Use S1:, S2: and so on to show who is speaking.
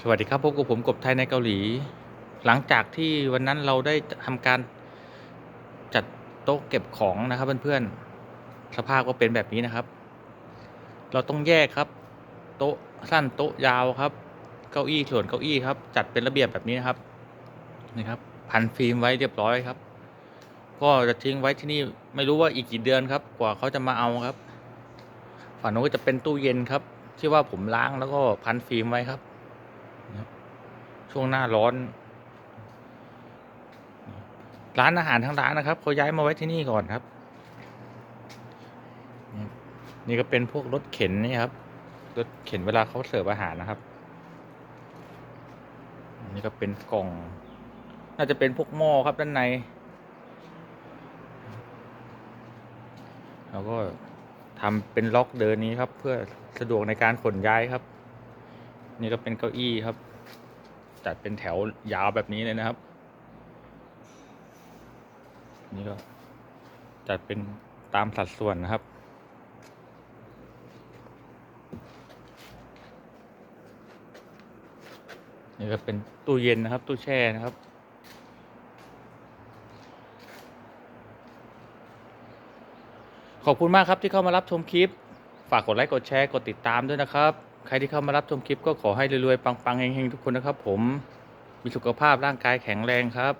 S1: สวัสดีครับพบกับผมกบไทยในเกาหลี หลังจากที่วันนั้นเราได้ทำการจัดโต๊ะเก็บของนะครับเพื่อนๆสภาพก็เป็นแบบนี้นะครับ เราต้องแยกครับ โต๊ะสั้นโต๊ะยาวครับ เก้าอี้ส่วนเก้าอี้ครับ จัดเป็นระเบียบแบบนี้นะครับนี่ครับ พันฟิล์มไว้เรียบร้อยครับ ก็จะทิ้งไว้ที่นี่ไม่รู้ว่าอีกกี่เดือนครับ กว่าเขาจะมาเอาครับ ฝั่งโน้นก็จะเป็นตู้เย็นครับ ที่ว่าผมล้างแล้วก็พันฟิล์มไว้ครับ ช่วงหน้าร้อน ร้านอาหารทั้งร้านนะครับเขาย้ายมาไว้ที่นี่ก่อนครับ นี่ก็เป็นพวกรถเข็นนี่ครับรถเข็นเวลาเขาเสิร์ฟอาหารนะครับ นี่ก็เป็นกล่อง น่าจะเป็นพวกหม้อครับด้านในแล้วก็ทำเป็นล็อกเดินนี้ครับ เพื่อสะดวกในการขนย้ายครับ นี่ก็เป็นเก้าอี้ครับ จัดเป็นแถวยาวแบบนี้เลยนะครับ นี่ก็จัดเป็นตามสัดส่วนนะครับ นี่ก็เป็นตู้เย็นนะครับ ตู้แช่นะครับขอบคุณมากครับที่เข้ามารับชมคลิป ฝากกดไลค์ กดแชร์ กดติดตามด้วยนะครับ ใครที่เข้ามารับชมคลิปก็ขอให้รวยๆ ปังๆเฮงๆ ทุกคนนะครับผม มีสุขภาพร่างกายแข็งแรงครับ